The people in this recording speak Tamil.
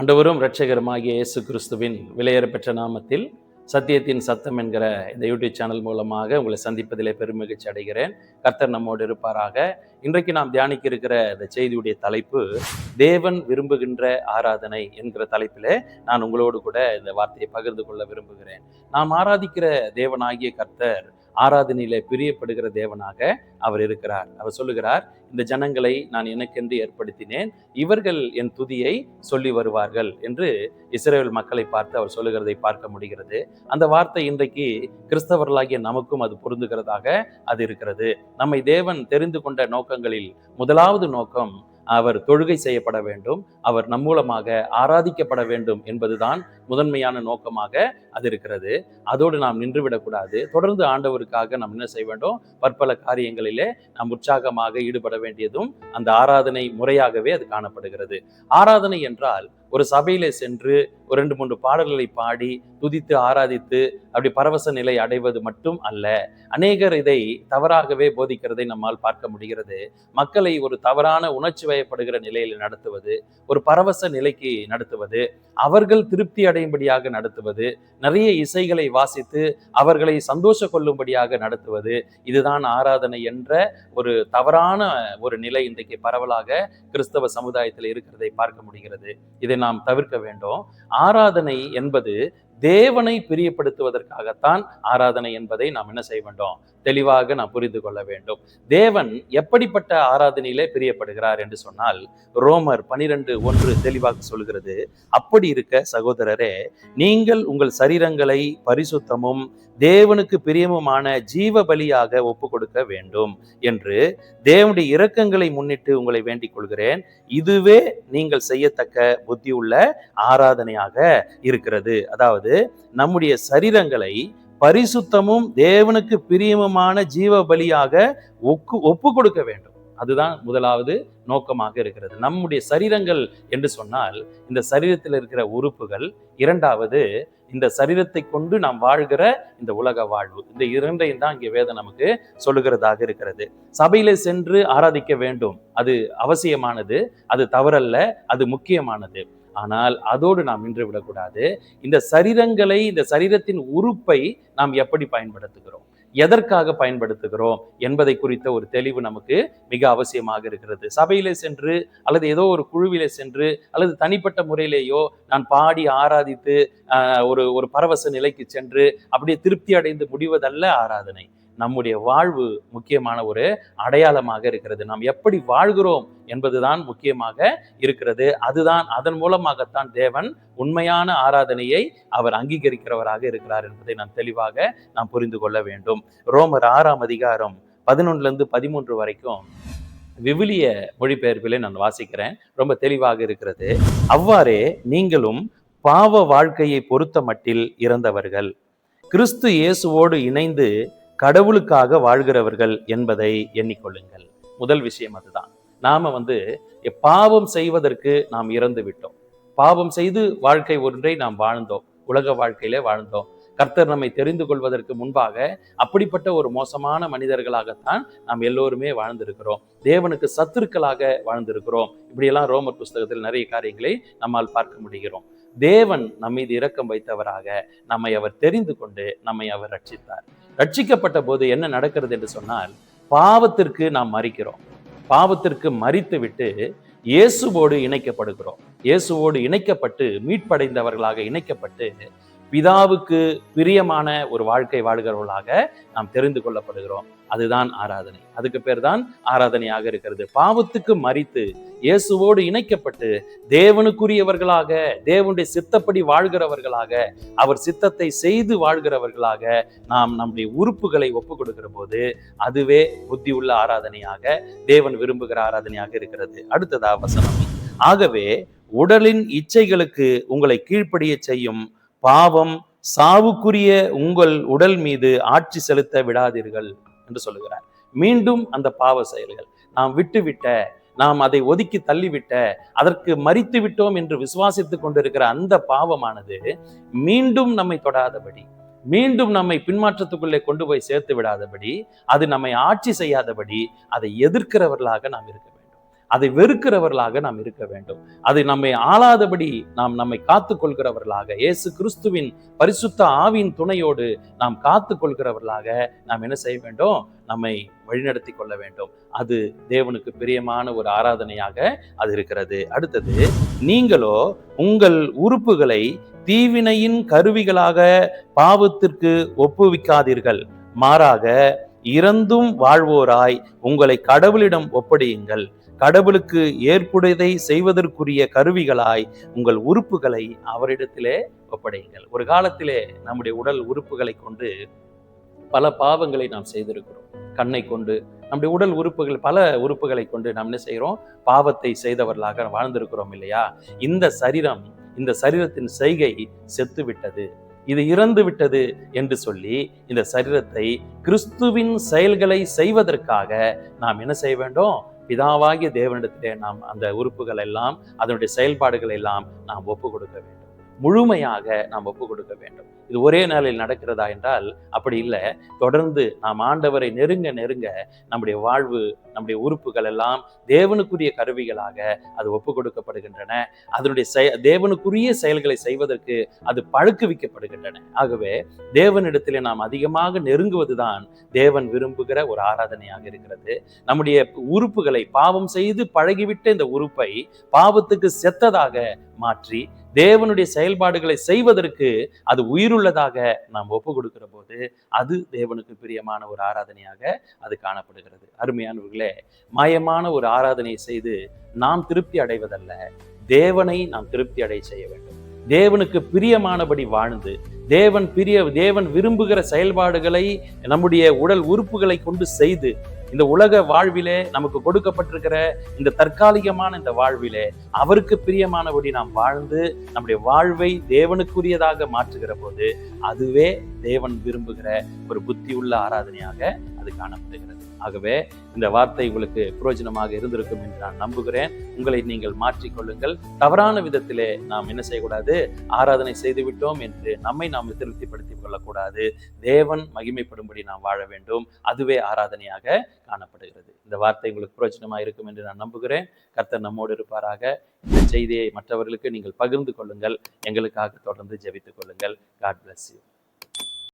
ஆண்டவரும் இரட்சகருமாகிய இயேசு கிறிஸ்துவின் விலையேறப்பெற்ற நாமத்தில் சத்தியத்தின் சத்தம் என்கிற இந்த யூடியூப் சேனல் மூலமாக உங்களை சந்திப்பதிலே பெருமகிழ்ச்சி அடைகிறேன். கர்த்தர் நம்மோடு இருப்பாராக. இன்றைக்கு நாம் தியானிக்க இருக்கிற இந்த செய்தியுடைய தலைப்பு தேவன் விரும்புகின்ற ஆராதனை என்கிற தலைப்பிலே நான் உங்களோடு கூட இந்த வார்த்தையை பகிர்ந்து கொள்ள விரும்புகிறேன். நாம் ஆராதிக்கிற தேவனாகிய கர்த்தர் ஆராதனையிலே பிரியப்படுகிற தேவனாக அவர் இருக்கிறார். அவர் சொல்லுகிறார் இந்த ஜனங்களை நான் எனக்கென்று ஏற்படுத்தினேன். இவர்கள் என் துதியை சொல்லி வருவார்கள் என்று இஸ்ரேல் மக்களை பார்த்து அவர் சொல்லுகிறதை பார்க்க முடிகிறது. அந்த வார்த்தை இன்றைக்கு கிறிஸ்தவர்களாகிய நமக்கும் அது பொருந்துகிறதாக அது இருக்கிறது. நம்மை தேவன் தெரிந்து கொண்ட நோக்கங்களில் முதலாவது நோக்கம் அவர் தொழுகை செய்யப்பட வேண்டும். அவர் நம் மூலமாக ஆராதிக்கப்பட வேண்டும் என்பதுதான் முதன்மையான நோக்கமாக அது இருக்கிறது. அதோடு நாம் நின்றுவிடக்கூடாது தொடர்ந்து ஆண்டவருக்காக நாம் என்ன செய்ய வேண்டும்? பற்பல காரியங்களிலே நாம் உற்சாகமாக ஈடுபட வேண்டியதும் அந்த ஆராதனை முறையாகவே அது காணப்படுகிறது. ஆராதனை என்றால் ஒரு சபையிலே சென்று ஒரு ரெண்டு மூன்று பாடல்களை பாடி துதித்து ஆராதித்து அப்படி பரவச நிலை அடைவது மட்டும் அல்ல. அநேகர் இதை தவறாகவே போதிக்கிறதை நம்மால் பார்க்க முடிகிறது. மக்களை ஒரு தவறான உணர்ச்சி வயப்படுகிற நிலையில் நடத்துவது ஒரு பரவச நிலைக்கு நடத்துவது அவர்கள் திருப்தி அடையும்படியாக நடத்துவது நிறைய இசைகளை வாசித்து அவர்களை சந்தோஷ கொள்ளும்படியாக நடத்துவது இதுதான் ஆராதனை என்ற ஒரு தவறான ஒரு நிலை இன்றைக்கு பரவலாக கிறிஸ்தவ சமுதாயத்தில் இருக்கிறதை பார்க்க முடிகிறது. இதை நாம் தவிர்க்க வேண்டும். ஆராதனை என்பது தேவனை பிரியப்படுத்துவதற்காகத்தான் ஆராதனை என்பதை நாம் என்ன செய்ய வேண்டும்? தெளிவாக நாம் புரிந்து கொள்ள வேண்டும். தேவன் எப்படிப்பட்ட ஆராதனையிலே பிரியப்படுகிறார் என்று சொன்னால் ரோமர் பனிரெண்டு ஒன்று தெளிவாக சொல்கிறது அப்படி இருக்க சகோதரரே நீங்கள் உங்கள் சரீரங்களை பரிசுத்தமும் தேவனுக்கு பிரியமுமான ஜீவ பலியாக ஒப்பு கொடுக்க வேண்டும் என்று தேவனுடைய இரக்கங்களை முன்னிட்டு உங்களை வேண்டிக் கொள்கிறேன். இதுவே நீங்கள் செய்யத்தக்க புத்தி உள்ள ஆராதனையாக இருக்கிறது. அதாவது நம்முடைய சரீரங்களை பரிசுத்தமும் தேவனுக்கு பிரியமுமான ஜீவ பலியாக ஒக்கு ஒப்பு கொடுக்க வேண்டும். அதுதான் முதலாவது நோக்கமாக இருக்கிறது. நம்முடைய சரீரங்கள் என்று சொன்னால் இந்த சரீரத்தில் இருக்கிற உறுப்புகள். இரண்டாவது இந்த சரீரத்தை கொண்டு நாம் வாழ்கிற இந்த உலக வாழ்வு. இந்த இரண்டையும் தான் இங்கே வேதம் நமக்கு சொல்லுகிறதாக இருக்கிறது. சபையில சென்று ஆராதிக்க வேண்டும். அது அவசியமானது. அது தவறல்ல. அது முக்கியமானது. ஆனால் அதோடு நாம் நின்று விடக்கூடாது. இந்த சரீரங்களை இந்த சரீரத்தின் உறுப்பை நாம் எப்படி பயன்படுத்துகிறோம்? எதற்காக பயன்படுத்துகிறோம்? என்பதை குறித்த ஒரு தெளிவு நமக்கு மிக அவசியமாக இருக்கிறது. சபையிலே சென்று அல்லது ஏதோ ஒரு குழுவிலே சென்று அல்லது தனிப்பட்ட முறையிலேயோ நான் பாடி ஆராதித்து ஒரு ஒரு பரவச நிலைக்கு சென்று அப்படியே திருப்தி அடைந்து முடிவதல்ல ஆராதனை. நம்முடைய வாழ்வு முக்கியமான ஒரு அடையாளமாக இருக்கிறது. நாம் எப்படி வாழ்கிறோம் என்பதுதான் முக்கியமாக இருக்கிறது. அதுதான் அதன் மூலமாகத்தான் தேவன் உண்மையான ஆராதனையை அவர் அங்கீகரிக்கிறவராக இருக்கிறார் என்பதை நாம் தெளிவாக நாம் புரிந்து கொள்ள வேண்டும். ரோமர் ஆறாம் அதிகாரம் பதினொன்னுலருந்து பதிமூன்று வரைக்கும் விவிலிய மொழிபெயர்ப்பிலே நான் வாசிக்கிறேன். ரொம்ப தெளிவாக இருக்கிறது. அவ்வாறே நீங்களும் பாவ வாழ்க்கையை பொறுத்த மட்டில் இறந்தவர்கள். கிறிஸ்து இயேசுவோடு இணைந்து கடவுளுக்காக வாழ்கிறவர்கள் என்பதை எண்ணிக்கொள்ளுங்கள். முதல் விஷயம் அதுதான். நாம வந்து பாவம் செய்வதற்கு நாம் இறந்து விட்டோம். பாவம் செய்து வாழ்க்கை ஒன்றை நாம் வாழ்ந்தோம். உலக வாழ்க்கையிலே வாழ்ந்தோம். கர்த்தர் நம்மை தெரிந்து கொள்வதற்கு முன்பாக அப்படிப்பட்ட ஒரு மோசமான மனிதர்களாகத்தான் நாம் எல்லோருமே வாழ்ந்திருக்கிறோம். தேவனுக்கு சத்துருக்களாக வாழ்ந்திருக்கிறோம். இப்படியெல்லாம் ரோமர் புஸ்தகத்தில் நிறைய காரியங்களை நம்மால் பார்க்க முடிகிறோம். தேவன் நம்ம மீது இரக்கம் வைத்தவராக நம்மை அவர் தெரிந்து கொண்டு நம்மை அவர் ரட்சித்தார். ரட்சிக்கப்பட்ட போது என்ன நடக்கிறது என்று சொன்னால் பாவத்திற்கு நாம் மறிக்கிறோம் பாவத்திற்கு மறித்து விட்டு இயேசுவோடு இணைக்கப்படுகிறோம். இயேசுவோடு இணைக்கப்பட்டு மீட்படைந்தவர்களாக இணைக்கப்பட்டு பிதாவுக்கு பிரியமான ஒரு வாழ்க்கை வாழ்கிறவர்களாக நாம் தெரிந்து கொள்ளப்படுகிறோம். அதுதான் ஆராதனை. அதுக்கு பேர் தான் ஆராதனையாக இருக்கிறது. பாவத்துக்கு மறித்து இயேசுவோடு இணைக்கப்பட்டு தேவனுக்குரியவர்களாக தேவனுடைய சித்தப்படி வாழ்கிறவர்களாக அவர் சித்தத்தை செய்து வாழ்கிறவர்களாக நாம் நம்முடைய உறுப்புகளை ஒப்பு கொடுக்கிற போது அதுவே புத்தி உள்ள ஆராதனையாக தேவன் விரும்புகிற ஆராதனையாக இருக்கிறது. அடுத்ததா வசனம். ஆகவே உடலின் இச்சைகளுக்கு உங்களை கீழ்ப்படிய செய்யும் பாவம் சாவுக்குரிய உங்கள் உடல் மீது ஆட்சி செலுத்த விடாதீர்கள். என்று சொல்லுகிறார். மீண்டும் அந்த பாவ செயல்கள். நாம் விட்டுவிட்ட நாம் அதை ஒதுக்கி தள்ளிவிட்ட அதற்கு மறித்து விட்டோம் என்று விசுவாசித்துக் கொண்டிருக்கிற அந்த பாவமானது மீண்டும் நம்மை தொடாதபடி மீண்டும் நம்மை பின்மாற்றத்துக்குள்ளே கொண்டு போய் சேர்த்து விடாதபடி அது நம்மை ஆட்சி செய்யாதபடி அதை எதிர்க்கிறவர்களாக நாம் இருக்க அதை வெறுக்கிறவர்களாக நாம் இருக்க வேண்டும். அதை நம்மை ஆளாதபடி நாம் நம்மை காத்து கொள்கிறவர்களாக இயேசு கிறிஸ்துவின் பரிசுத்த ஆவின் துணையோடு நாம் காத்து கொள்கிறவர்களாக நாம் என்ன செய்ய வேண்டும்? நம்மை வழிநடத்தி கொள்ள வேண்டும். அது தேவனுக்கு பிரியமான ஒரு ஆராதனையாக அது இருக்கிறது. அடுத்தது நீங்களோ உங்கள் உறுப்புகளை தீவினையின் கருவிகளாக பாவத்திற்கு ஒப்புவிக்காதீர்கள். மாறாக இறந்தும் வாழ்வோராய் உங்களை கடவுளிடம் ஒப்படையுங்கள். கடவுளுக்கு ஏற்புடையதை செய்வதற்குரிய கருவிகளாய் உங்கள் உறுப்புகளை அவரிடத்திலே ஒப்படையுங்கள். ஒரு காலத்திலே நம்முடைய உடல் உறுப்புகளை கொண்டு பல பாவங்களை நாம் செய்திருக்கிறோம். கண்ணை கொண்டு நம்முடைய உடல் உறுப்புகள் பல உறுப்புகளை கொண்டு நாம் என்ன செய்கிறோம்? பாவத்தை செய்தவர்களாக வாழ்ந்திருக்கிறோம் இல்லையா? இந்த சரீரம் இந்த சரீரத்தின் செய்கை செத்து விட்டது இது இறந்து விட்டது என்று சொல்லி இந்த சரீரத்தை கிறிஸ்துவின் செயல்களை செய்வதற்காக நாம் என்ன செய்ய வேண்டும்? பிதாவாகிய தேவனிடத்திலே நாம் அந்த உறுப்புகள் எல்லாம் அதனுடைய செயல்பாடுகள் எல்லாம் நாம் ஒப்பு கொடுக்க வேண்டும். முழுமையாக நாம் ஒப்பு கொடுக்க வேண்டும். இது ஒரே நாளில் நடக்கிறதா என்றால் அப்படி இல்லை. தொடர்ந்து நாம் ஆண்டவரை நெருங்க நெருங்க நம்முடைய வாழ்வு நம்முடைய உறுப்புகள் எல்லாம் தேவனுக்குரிய கருவிகளாக அது ஒப்பு கொடுக்கப்படுகின்றன. அதனுடைய செய தேவனுக்குரிய செயல்களை செய்வதற்கு அது பழக்குவிக்கப்படுகின்றன ஆகவே தேவனிடத்திலே நாம் அதிகமாக நெருங்குவதுதான் தேவன் விரும்புகிற ஒரு ஆராதனையாக இருக்கிறது. நம்முடைய உறுப்புகளை பாவம் செய்து பழகிவிட்ட இந்த உறுப்பை பாவத்துக்கு செத்ததாக மாற்றி தேவனுடைய செயல்பாடுகளை செய்வதற்கு அது உயிருள்ளதாக நாம் ஒப்பு கொடுக்கிற போது அது தேவனுக்கு பிரியமான ஒரு ஆராதனையாக அது காணப்படுகிறது. அருமையானவர்களே மாயமான ஒரு ஆராதனையை செய்து நாம் திருப்தி அடைவதல்ல. தேவனை நாம் திருப்தி அடைய செய்ய வேண்டும். தேவனுக்கு பிரியமானபடி வாழ்ந்து தேவன் பிரிய தேவன் விரும்புகிற செயல்பாடுகளை நம்முடைய உடல் உறுப்புகளை கொண்டு செய்து இந்த உலக வாழ்விலே நமக்கு கொடுக்கப்பட்டிருக்கிற இந்த தற்காலிகமான இந்த வாழ்விலே அவருக்கு பிரியமானபடி நாம் வாழ்ந்து நம்முடைய வாழ்வை தேவனுக்குரியதாக மாற்றுகிற போது அதுவே தேவன் விரும்புகிற ஒரு புத்தியுள்ள ஆராதனையாக அது காணப்படுகிறது. ஆகவே இந்த வார்த்தை உங்களுக்கு பிரயோஜனமாக இருந்திருக்கும் என்று நான் நம்புகிறேன். உங்களை நீங்கள் மாற்றிக்கொள்ளுங்கள் தவறான விதத்திலே நாம் என்ன செய்யக்கூடாது? ஆராதனை செய்துவிட்டோம் என்று நம்மை நாம் திருப்திப்படுத்திக் கொள்ளக்கூடாது. தேவன் மகிமைப்படும்படி நாம் வாழ வேண்டும். அதுவே ஆராதனையாக காணப்படுகிறது. இந்த வார்த்தை உங்களுக்கு பிரயோஜனமாக இருக்கும் என்று நான் நம்புகிறேன். கர்த்தர் நம்மோடு இருப்பாராக. இந்த செய்தியை மற்றவர்களுக்கு நீங்கள் பகிர்ந்து கொள்ளுங்கள். எங்களுக்காக தொடர்ந்து ஜெபித்துக் கொள்ளுங்கள். God bless you